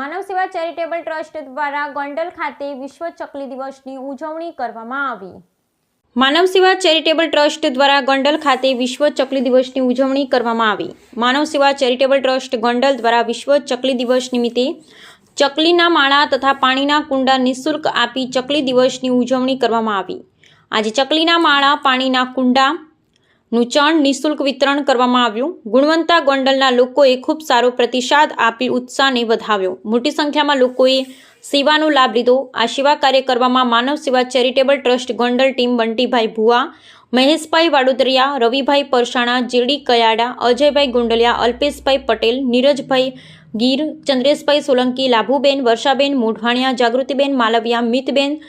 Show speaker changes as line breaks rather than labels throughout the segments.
માનવ Seva charitable trust દ્વારા ગોંડલ ખાતે વિશ્વ ચકલી દિવસની ઉજવણી કરવામાં આવી. માનવ સેવા ચેરિટેબલ ટ્રસ્ટ દ્વારા ગોંડલ ખાતે વિશ્વ ચકલી દિવસની ઉજવણી કરવામાં આવી. માનવ સેવા ચેરિટેબલ ટ્રસ્ટ ગોંડલ દ્વારા વિશ્વ ચકલી દિવસ નિમિત્તે ચકલીના માળા તથા પાણીના કુંડા નિઃશુલ્ક આપી ચકલી દિવસની ઉજવણી કરવામાં આવી. આજે ચકલીના માળા, પાણીના કુંડા નું ચણ નિઃશુલ્ક વિતરણ કરવામાં આવ્યું. ગુણવંતા ગોંડલના લોકોએ ખૂબ સારો પ્રતિસાદ આપી ઉત્સાહને વધાવ્યો. મોટી સંખ્યામાં લોકોએ સેવાનો લાભ લીધો. આ સેવા કાર્ય કરવામાં Manav Seva charitable trust Gondal team બંટીભાઈ Bhuva, મહેશભાઈ વાડોદરિયા, રવિભાઈ પરસાણા, જીરડી કયાડા, અજયભાઈ ગુંડલિયા, અલ્પેશભાઈ પટેલ, નીરજભાઈ ગીર, ચંદ્રેશભાઈ સોલંકી, લાભુબેન, વર્ષાબેન મોઢવાણિયા, જાગૃતિબેન માલવિયા, મિતબેન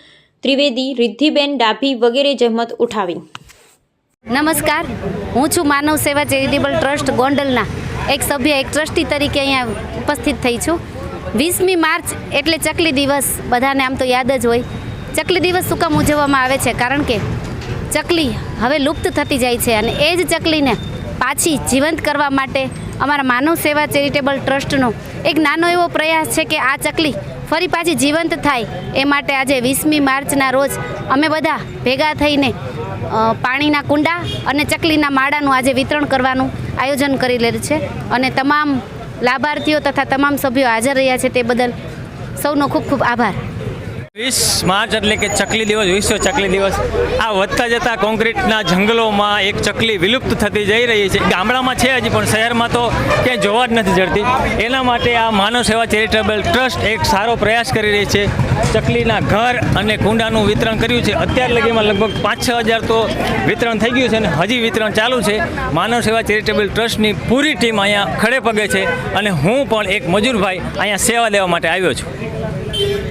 ત્રિવેદી, રિદ્ધિબેન ડાભી વગેરે જહેમત ઉઠાવી.
નમસ્કાર. હું છું માનવ સેવા ચેરિટેબલ ટ્રસ્ટ ગોંડલના. એક સભ્ય, એક ટ્રસ્ટી તરીકે અહીંયા ઉપસ્થિત થઈ છું. વીસમી માર્ચ એટલે ચકલી દિવસ. બધાને આમ તો યાદ જ હોય. ચકલી દિવસ શું કામ ઉજવવામાં આવે છે? કારણ કે ચકલી હવે લુપ્ત થતી જાય છે અને એ જ ચકલીને પાછી જીવંત કરવા માટે અમારા માનવ સેવા ચેરિટેબલ ટ્રસ્ટનો એક નાનો એવો પ્રયાસ છે કે આ ચકલી ફરી પાછી જીવંત થાય. એ માટે આજે વીસમી માર્ચના રોજ અમે બધા ભેગા થઈને પાણીના કુંડા અને ચકલીના માળાનું આજે વિતરણ કરવાનું આયોજન કરી કરેલ છે અને તમામ લાભાર્થીઓ તથા તમામ સભ્યો હાજર રહ્યા છે તે બદલ સૌનો ખૂબ ખૂબ આભાર.
વીસ માર્ચ એટલે કે ચકલી દિવસ, વિશ્વ ચકલી દિવસ. આ વધતા જતા કોન્ક્રીટના જંગલોમાં એક ચકલી વિલુપ્ત થતી જઈ રહી છે. ગામડામાં છે હજી, પણ શહેરમાં તો ક્યાંય જોવા જ નથી જડતી. એના માટે આ માનવ સેવા ચેરિટેબલ ટ્રસ્ટ એક સારો પ્રયાસ કરી રહી છે. ચકલીના ઘર અને કુંડાનું વિતરણ કર્યું છે. અત્યાર લગીમાં લગભગ પાંચ છ હજાર તો વિતરણ થઈ ગયું છે અને હજી વિતરણ ચાલુ છે. માનવ સેવા ચેરિટેબલ ટ્રસ્ટની પૂરી ટીમ અહીંયા ખડે પગે છે અને હું પણ એક મજૂરભાઈ અહીંયા સેવા દેવા માટે આવ્યો છું.